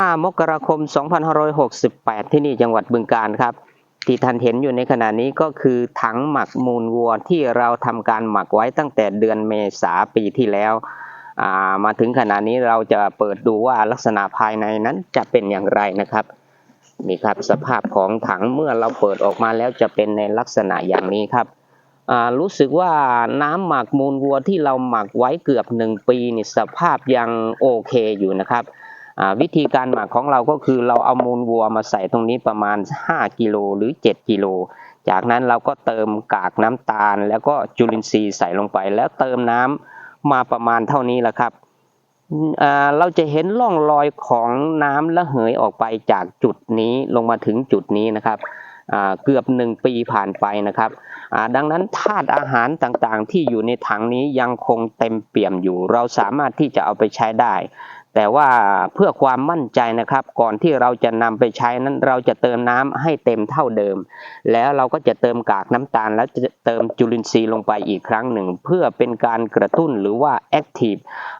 5 มกราคม 2568 ที่นี่จังหวัดบึงกาฬครับ ที่ท่านเห็นอยู่ในขณะนี้ก็คือถังหมักมูลวัวที่เราทำการหมักไว้ตั้งแต่เดือนเมษาปีที่แล้วามาถึงขณะนี้เราจะเปิดดูว่าลักษณะภายในนั้นจะเป็นอย่างไรนะครับนี่ครับสภาพของถังเมื่อเราเปิดออกมาแล้วจะเป็นในลักษณะอย่างนี้ครับรู้สึกว่าน้ำหมักมูลวัวที่เราหมักไว้เกือบหนึ่งปีนี่สภาพยังโอเคอยู่นะครับ วิธีการหมักของเราก็คือเราเอามูลวัวมาใส่ตรงนี้ประมาณ 5กิโลหรือ 7กิโลจากนั้นเราก็เติมกากน้ำตาล แล้วก็จุลินทรีย์ใส่ลงไป แล้วเติมน้ำมาประมาณเท่านี้แหละครับเราจะเห็นร่องรอยของน้ำระเหยออกไปจากจุดนี้ลงมาถึงจุดนี้นะครับเกือบหนึ่งปีผ่านไปนะครับดังนั้นธาตุอาหารต่างๆ ที่อยู่ในถังนี้ยังคงเต็มเปี่ยมอยู่ เราสามารถที่จะเอาไปใช้ได้ แต่ว่าเพื่อความมั่นใจนะครับ ก่อนที่เราจะนำไปใช้นั้น เราจะเติมน้ำให้เต็มเท่าเดิม แล้วเราก็จะเติมกากน้ำตาล แล้วจะเติมจุลินทรีย์ลงไปอีกครั้งหนึ่ง เพื่อเป็นการกระตุ้นหรือว่าแอคทีฟ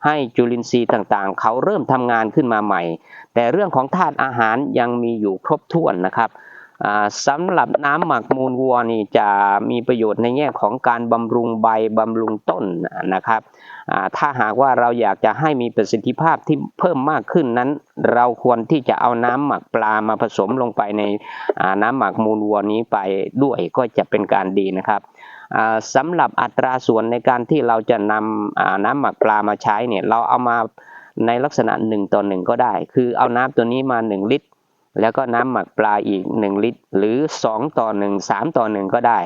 ให้จุลินทรีย์ต่างๆ เขาเริ่มทำงานขึ้นมาใหม่ แต่เรื่องของธาตุอาหารยังมีอยู่ครบถ้วนนะครับ สำหรับน้ำหมักมูลวัวนี่จะมีประโยชน์ในแง่ของการบำรุงใบบำรุงต้นนะครับถ้าหากว่าเราอยากจะให้มีประสิทธิภาพที่เพิ่มมากขึ้นนั้น เราควรที่จะเอาน้ำหมักปลามาผสมลงไปในน้ำหมักมูลวัวนี้ไปด้วยก็จะเป็นการดีนะครับสำหรับอัตราส่วนในการที่เราจะนำน้ำหมักปลามาใช้เนี่ยเราเอามาในลักษณะ1ต่อ1ก็ได้ คือเอาน้ำตัวนี้มา 1 ลิตร แล้วก็น้ำหมักปลาอีก 1 ลิตร หรือ 2 ต่อ 1 3 ต่อ 1 ก็ได้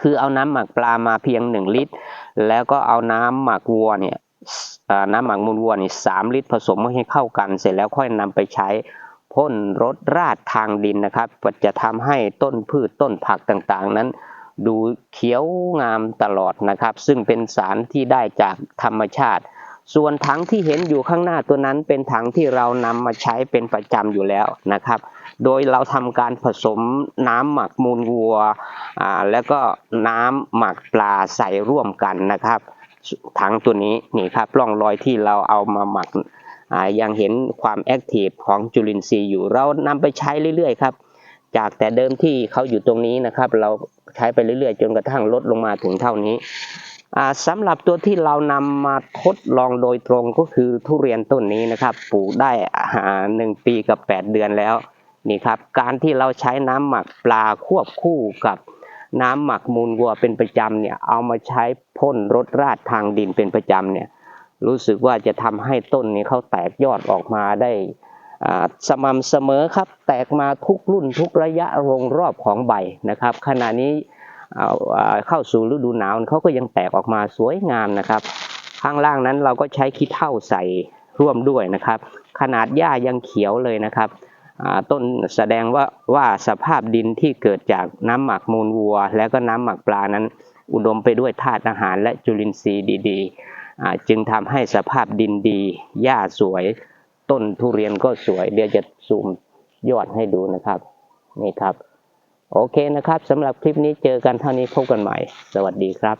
คือเอาน้ำหมักปลามาเพียง 1 ลิตร แล้วก็เอาน้ำหมักวัวเนี่ยน้ำหมักมูลวัวนี่สามลิตรผสมให้เข้ากัน เสร็จแล้วค่อยนำไปใช้พ่นรดราดทางดินนะครับจะทำให้ต้นพืชต้นผักต่างๆ นั้น ดูเขียวงามตลอดนะครับ ซึ่งเป็นสารที่ได้จากธรรมชาติ ส่วนถังที่เห็นอยู่ข้างหน้าตัวนั้นเป็นถังที่เรานำมาใช้เป็นประจำอยู่แล้วนะครับ โดยเราทำการผสมน้ำหมักมูลวัวอ่าแล้วก็น้ำหมักปลาใส่ร่วมกันนะครับ ถังตัวนี้นี่ครับร่องรอยที่เราเอามาหมักอ่ายังเห็นความแอคทีฟของจุลินทรีย์อยู่เรานำไปใช้เรื่อยๆครับจากแต่เดิมที่เขาอยู่ตรงนี้นะครับ เราใช้ไปเรื่อยๆ จนกระทั่งลดลงมาถึงเท่านี้ สำหรับตัวที่เรานำมาทดลองโดยตรงก็คือทุเรียนต้นนี้นะครับปลูกได้อ่าหนึ่งปีกับ 8 เดือนแล้วนี่ครับการที่เราใช้น้ำหมักปลาควบคู่กับน้ำหมักมูลวัวเป็นประจำเนี่ยเอามาใช้พ่นรดราดทางดินเป็นประจำเนี่ยรู้สึกว่าจะทำให้ต้นนี้เขาแตกยอดออกมาได้สม่ำเสมอครับ แตกมาทุกรุ่นทุกระยะวงรอบของใบนะครับ ขณะนี้ เอาอ่าเข้าสู่ฤดูหนาวเขาก็ยังแตกออกมาสวยงามนะครับ ข้างล่างนั้นเราก็ใช้ขี้เถ้าใส่ร่วมด้วยนะครับ ขนาดหญ้ายังเขียวเลยนะครับต้นแสดงว่าว่าสภาพดินที่เกิดจากน้ำหมักมูลวัว และก็น้ำหมักปลานั้น อุดมไปด้วยธาตุอาหารและจุลินทรีย์ดีๆ จึงทำให้สภาพดินดีหญ้าสวย ต้นทุเรียนก็สวย เดี๋ยวจะซูมยอดให้ดูนะครับ นี่ครับ โอเคนะครับสำหรับคลิปนี้เจอกันเท่านี้พบกันใหม่ สวัสดีครับ